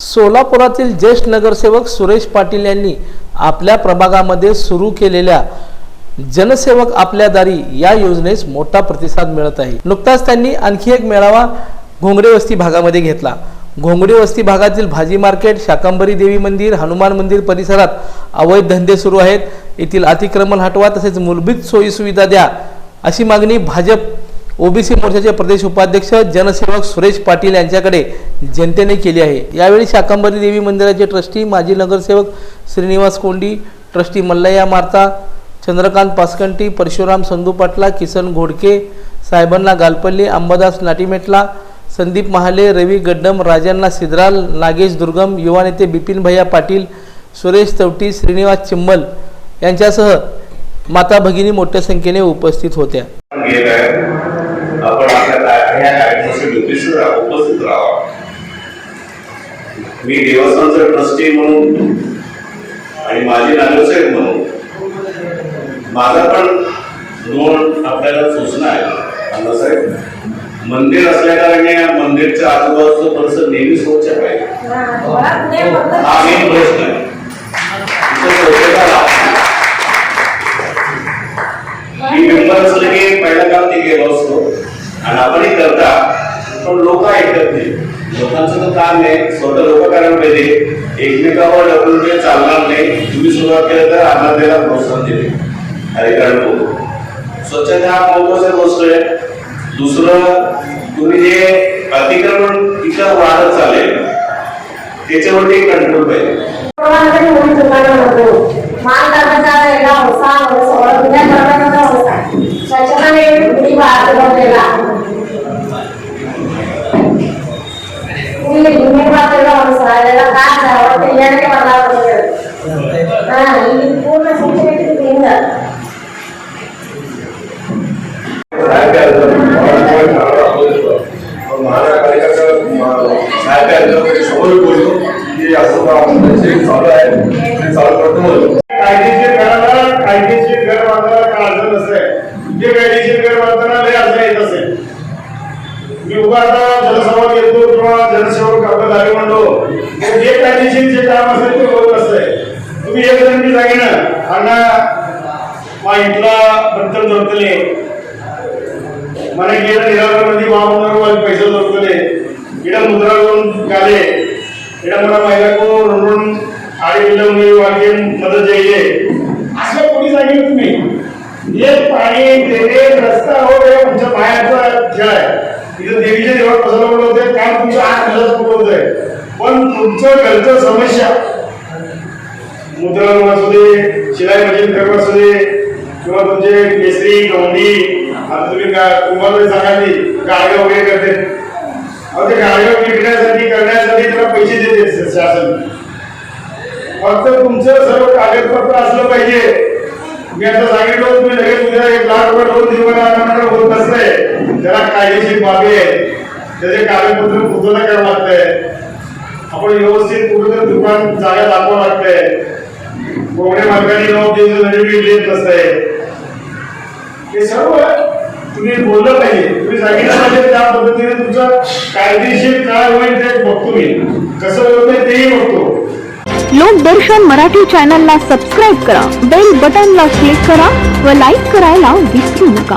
सोलापुरातील ज्येष्ठ नगरसेवक सुरेश पाटील यांनी आपल्या प्रभागामध्ये सुरू केलेल्या जनसेवक आपल्या दारी या योजनेस मोठा प्रतिसाद मिळत आहे. नुकताच त्यांनी आणखी एक मेळावा घोंगडे वस्ती भागामध्ये घेतला. घोंगडे वस्ती भागातील भाजी मार्केट शाकंबरी देवी मंदिर हनुमान मंदिर परिसरात अवैध धंदे सुरू आहेत. येथील अतिक्रमण हटवा तसेच मूलभूत सोयीसुविधा द्या अशी मागणी भाजप ओबीसी मोर्चाचे प्रदेश उपाध्यक्ष जनसेवक सुरेश पाटील यांच्याकडे जनतेने केली आहे. यावेळी शाकंबरी देवी मंदिराचे ट्रस्टी माजी नगरसेवक श्रीनिवास कोंडी ट्रस्टी मल्लय्या मारता चंद्रकांत पासकंटी परशुराम संधू पाटला किसन घोडके साहेबांना गालपल्ली अंबादास नाटीमेटला संदीप महाले रवी गड्डम राजांना सिद्राल नागेश दुर्गम युवा नेते बिपिन भैया पाटील सुरेश चौटी श्रीनिवास चिम्मल यांच्यासह माता भगिनी मोठ्या संख्येने उपस्थित होत्या. मी देवस्थानचा ट्रस्टी म्हणून आणि माझे नगरसेवक म्हणून माझा पण लोन आपल्याला सूचना आहे अण्णासाहेब मंदिर असल्याकारणे मंदिरच्या आजूबाजूचं परिसर नेहमी स्वच्छ पाहिजे हा मेन प्रश्न आहे. तिथं मी मेंबर असलं की पहिल्या काम ते गेलो असतो. आणि आपणही करता पण लोक ऐकत नाही. लोकांचं तर काम आहे स्वतः लोक करायला पाहिजे. एकमेकावर डबल चालणार नाही. तुम्ही सुरुवात केलं तर आम्हाला त्याला प्रोत्साहन दिले अरे कारण स्वच्छता हा महत्त्वाचा गोष्ट आहे. दुसरं तुम्ही जे अतिक्रमण इथं वाढत चालेल त्याच्यावरती कंट्रोल पाहिजे. स्वच्छता कार्यकर्त्या समोर बोलतो की असं आपण जे चालू आहे. ते चालू करतो कायदेशीर घराला कायदेशीर घर काय जे कायदेशीर घर बांधताना लय येत असेल मी उभा आता किंवा जनसेवक आपलं म्हणतो जे कायदेशीर जे काम असेल ते होत असते तुम्ही एक जण मी सांगेन अण्णा मा इंटला वाहून वाले पैसे जोडतले इकडे मुद्रा करून गाले इकडे मला महिला को ऋण आडी बिल्डिंग वागे असं कोणी सांगितलं तुम्ही? हे पाणी देणे रस्ता हो हे तुमच्या बाहेरचा खेळ आहे. इथं देवीच्या देवात बसायला बोलत होते काम तुमचं आठ दिवसात पूर्ण आहे. पण तुमच्या घरचं समस्या मुद्रा लोन असू दे शिलाई मशीन खर्च असू दे किंवा तुमचे केसरी गवंडी आता तुम्ही का तुम्हाला सांगाली गाडगे वगैरे करते. ते गाड्या विकण्यासाठी करण्यासाठी त्याला पैसे देते शासन. फक्त तुमचं सर्व कागदपत्र असलं पाहिजे. मी आता सांगितलं तुम्ही लगेच उद्या एक लाख रुपये लोन देऊ नका होत नसतंय त्याला कायदेशीर बाबी आहे. त्याचे कागदपत्र पूर्ण करावं लागतंय. आपण व्यवस्थित कुठेतरी दुकान जागा दाखवावं लागतंय. कोवड्या मार्गाने लोक सर्टिफिकेट देत नसतंय. हे सर्व तुम्ही बोललं पाहिजे तुम्ही सांगितलं पाहिजे त्या पद्धतीने तुमचं कायदेशीर काय होईल ते बघतो मी. कसं होतं तेही बघतो. लोकदर्शन मराठी चॅनलला सबस्क्राईब करा बेल बटनला क्लिक करा व लाईक करायला विसरू नका.